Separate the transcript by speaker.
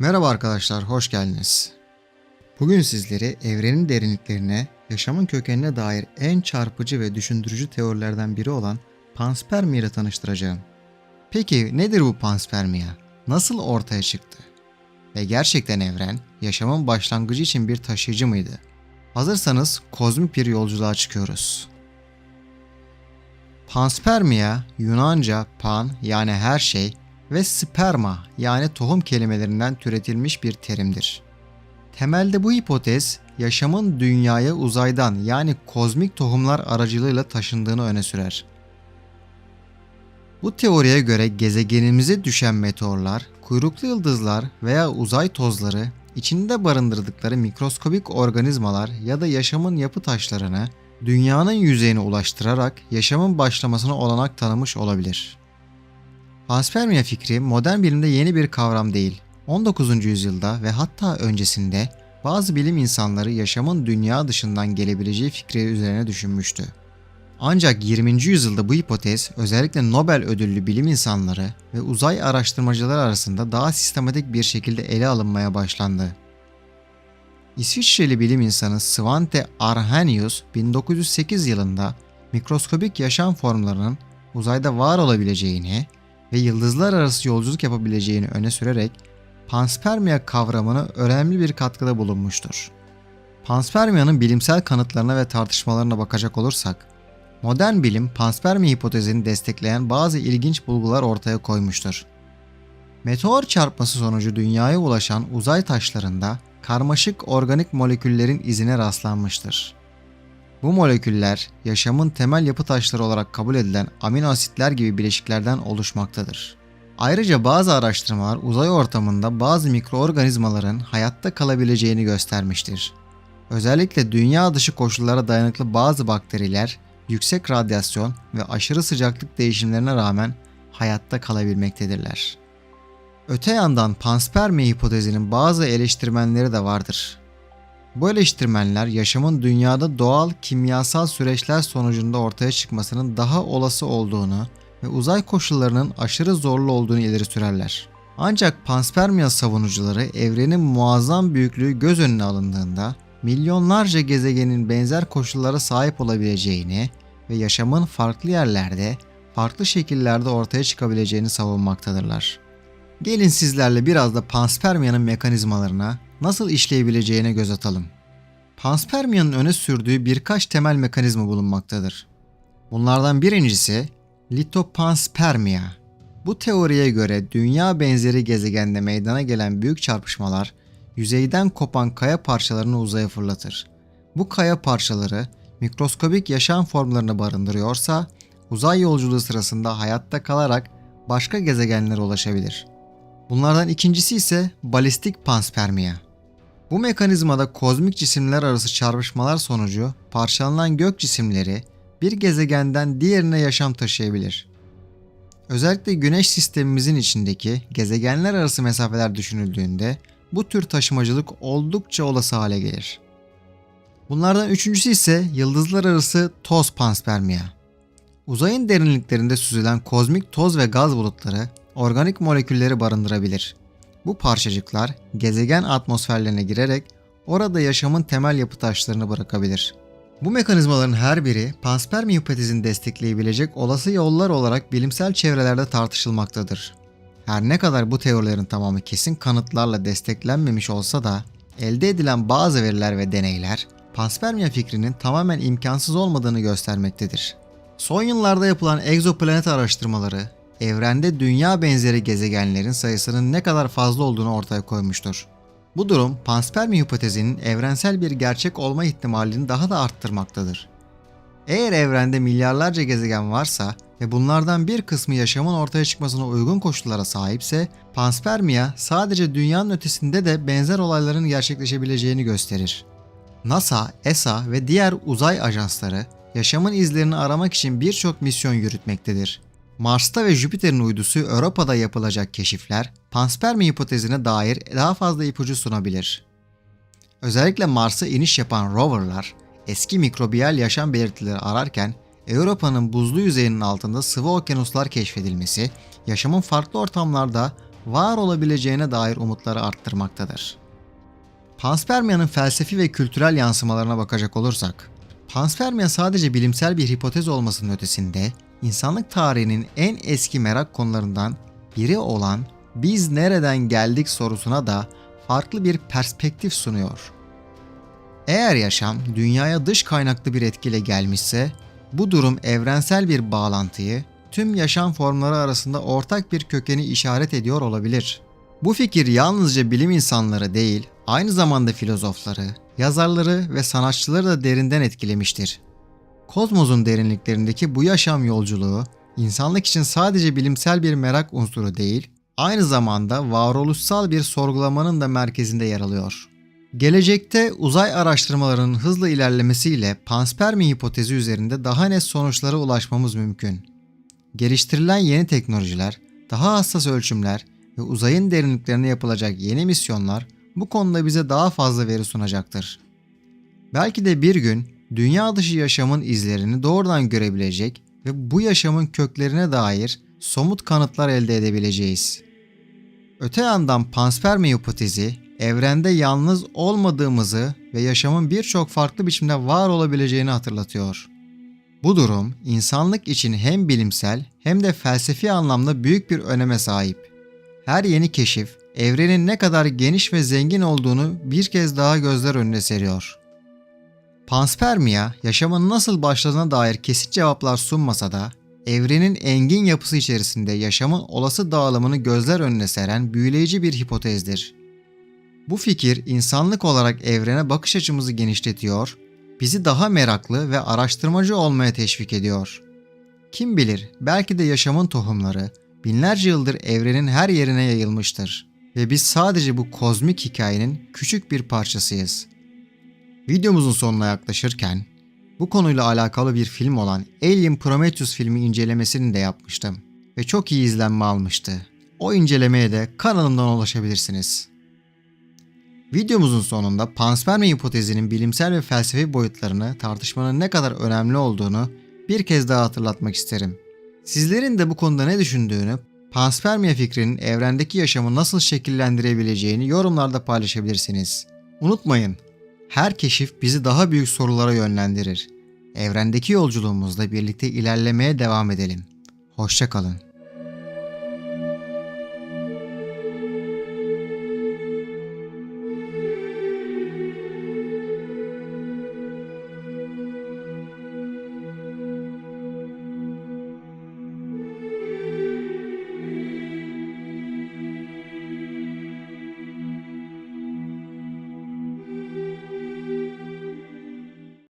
Speaker 1: Merhaba arkadaşlar, hoş geldiniz. Bugün sizleri evrenin derinliklerine, yaşamın kökenine dair en çarpıcı ve düşündürücü teorilerden biri olan panspermi ile tanıştıracağım. Peki nedir bu panspermia? Nasıl ortaya çıktı? Ve gerçekten evren, yaşamın başlangıcı için bir taşıyıcı mıydı? Hazırsanız kozmik bir yolculuğa çıkıyoruz. Panspermia, Yunanca pan yani her şey ve sperma yani tohum kelimelerinden türetilmiş bir terimdir. Temelde bu hipotez yaşamın dünyaya uzaydan yani kozmik tohumlar aracılığıyla taşındığını öne sürer. Bu teoriye göre gezegenimize düşen meteorlar, kuyruklu yıldızlar veya uzay tozları içinde barındırdıkları mikroskobik organizmalar ya da yaşamın yapı taşlarını dünyanın yüzeyine ulaştırarak yaşamın başlamasına olanak tanımış olabilir. Panspermia fikri modern bilimde yeni bir kavram değil. 19. yüzyılda ve hatta öncesinde bazı bilim insanları yaşamın dünya dışından gelebileceği fikri üzerine düşünmüştü. Ancak 20. yüzyılda bu hipotez özellikle Nobel ödüllü bilim insanları ve uzay araştırmacıları arasında daha sistematik bir şekilde ele alınmaya başlandı. İsviçreli bilim insanı Svante Arrhenius 1908 yılında mikroskobik yaşam formlarının uzayda var olabileceğini ve yıldızlar arası yolculuk yapabileceğini öne sürerek panspermia kavramına önemli bir katkıda bulunmuştur. Panspermia'nın bilimsel kanıtlarına ve tartışmalarına bakacak olursak, modern bilim panspermia hipotezini destekleyen bazı ilginç bulgular ortaya koymuştur. Meteor çarpması sonucu dünyaya ulaşan uzay taşlarında karmaşık organik moleküllerin izine rastlanmıştır. Bu moleküller yaşamın temel yapı taşları olarak kabul edilen amino asitler gibi bileşiklerden oluşmaktadır. Ayrıca bazı araştırmalar uzay ortamında bazı mikroorganizmaların hayatta kalabileceğini göstermiştir. Özellikle dünya dışı koşullara dayanıklı bazı bakteriler yüksek radyasyon ve aşırı sıcaklık değişimlerine rağmen hayatta kalabilmektedirler. Öte yandan panspermia hipotezinin bazı eleştirmenleri de vardır. Bu eleştirmenler yaşamın dünyada doğal kimyasal süreçler sonucunda ortaya çıkmasının daha olası olduğunu ve uzay koşullarının aşırı zorlu olduğunu ileri sürerler. Ancak panspermia savunucuları evrenin muazzam büyüklüğü göz önüne alındığında milyonlarca gezegenin benzer koşullara sahip olabileceğini ve yaşamın farklı yerlerde, farklı şekillerde ortaya çıkabileceğini savunmaktadırlar. Gelin sizlerle biraz da panspermianın mekanizmalarına, nasıl işleyebileceğine göz atalım. Panspermia'nın öne sürdüğü birkaç temel mekanizma bulunmaktadır. Bunlardan birincisi litopanspermia. Bu teoriye göre dünya benzeri gezegende meydana gelen büyük çarpışmalar yüzeyden kopan kaya parçalarını uzaya fırlatır. Bu kaya parçaları mikroskobik yaşam formlarını barındırıyorsa uzay yolculuğu sırasında hayatta kalarak başka gezegenlere ulaşabilir. Bunlardan ikincisi ise balistik panspermia. Bu mekanizmada kozmik cisimler arası çarpışmalar sonucu parçalanan gök cisimleri bir gezegenden diğerine yaşam taşıyabilir. Özellikle güneş sistemimizin içindeki gezegenler arası mesafeler düşünüldüğünde bu tür taşımacılık oldukça olası hale gelir. Bunlardan üçüncüsü ise yıldızlar arası toz panspermia. Uzayın derinliklerinde süzülen kozmik toz ve gaz bulutları organik molekülleri barındırabilir. Bu parçacıklar gezegen atmosferlerine girerek orada yaşamın temel yapı taşlarını bırakabilir. Bu mekanizmaların her biri panspermi hipotezini destekleyebilecek olası yollar olarak bilimsel çevrelerde tartışılmaktadır. Her ne kadar bu teorilerin tamamı kesin kanıtlarla desteklenmemiş olsa da elde edilen bazı veriler ve deneyler panspermia fikrinin tamamen imkansız olmadığını göstermektedir. Son yıllarda yapılan egzoplanet araştırmaları evrende dünya benzeri gezegenlerin sayısının ne kadar fazla olduğunu ortaya koymuştur. Bu durum panspermi hipotezinin evrensel bir gerçek olma ihtimalini daha da arttırmaktadır. Eğer evrende milyarlarca gezegen varsa ve bunlardan bir kısmı yaşamın ortaya çıkmasına uygun koşullara sahipse, panspermia sadece dünyanın ötesinde de benzer olayların gerçekleşebileceğini gösterir. NASA, ESA ve diğer uzay ajansları yaşamın izlerini aramak için birçok misyon yürütmektedir. Mars'ta ve Jüpiter'in uydusu Europa'da yapılacak keşifler panspermi hipotezine dair daha fazla ipucu sunabilir. Özellikle Mars'a iniş yapan roverlar eski mikrobiyal yaşam belirtileri ararken Europa'nın buzlu yüzeyinin altında sıvı okyanuslar keşfedilmesi, yaşamın farklı ortamlarda var olabileceğine dair umutları arttırmaktadır. Panspermia'nın felsefi ve kültürel yansımalarına bakacak olursak, panspermia sadece bilimsel bir hipotez olmasının ötesinde, insanlık tarihinin en eski merak konularından biri olan biz nereden geldik sorusuna da farklı bir perspektif sunuyor. Eğer yaşam dünyaya dış kaynaklı bir etkiyle gelmişse, bu durum evrensel bir bağlantıyı tüm yaşam formları arasında ortak bir kökeni işaret ediyor olabilir. Bu fikir yalnızca bilim insanları değil, aynı zamanda filozofları, yazarları ve sanatçıları da derinden etkilemiştir. Kozmosun derinliklerindeki bu yaşam yolculuğu, insanlık için sadece bilimsel bir merak unsuru değil, aynı zamanda varoluşsal bir sorgulamanın da merkezinde yer alıyor. Gelecekte uzay araştırmalarının hızla ilerlemesiyle panspermi hipotezi üzerinde daha net sonuçlara ulaşmamız mümkün. Geliştirilen yeni teknolojiler, daha hassas ölçümler ve uzayın derinliklerine yapılacak yeni misyonlar bu konuda bize daha fazla veri sunacaktır. Belki de bir gün dünya dışı yaşamın izlerini doğrudan görebilecek ve bu yaşamın köklerine dair somut kanıtlar elde edebileceğiz. Öte yandan panspermi hipotezi evrende yalnız olmadığımızı ve yaşamın birçok farklı biçimde var olabileceğini hatırlatıyor. Bu durum insanlık için hem bilimsel hem de felsefi anlamda büyük bir öneme sahip. Her yeni keşif evrenin ne kadar geniş ve zengin olduğunu bir kez daha gözler önüne seriyor. Panspermia yaşamın nasıl başladığına dair kesin cevaplar sunmasa da evrenin engin yapısı içerisinde yaşamın olası dağılımını gözler önüne seren büyüleyici bir hipotezdir. Bu fikir insanlık olarak evrene bakış açımızı genişletiyor, bizi daha meraklı ve araştırmacı olmaya teşvik ediyor. Kim bilir belki de yaşamın tohumları binlerce yıldır evrenin her yerine yayılmıştır ve biz sadece bu kozmik hikayenin küçük bir parçasıyız. Videomuzun sonuna yaklaşırken bu konuyla alakalı bir film olan Alien Prometheus filmi incelemesini de yapmıştım ve çok iyi izlenme almıştı. O incelemeye de kanalımdan ulaşabilirsiniz. Videomuzun sonunda panspermi hipotezinin bilimsel ve felsefi boyutlarını tartışmanın ne kadar önemli olduğunu bir kez daha hatırlatmak isterim. Sizlerin de bu konuda ne düşündüğünü, panspermia fikrinin evrendeki yaşamı nasıl şekillendirebileceğini yorumlarda paylaşabilirsiniz. Unutmayın, her keşif bizi daha büyük sorulara yönlendirir. Evrendeki yolculuğumuzda birlikte ilerlemeye devam edelim. Hoşçakalın.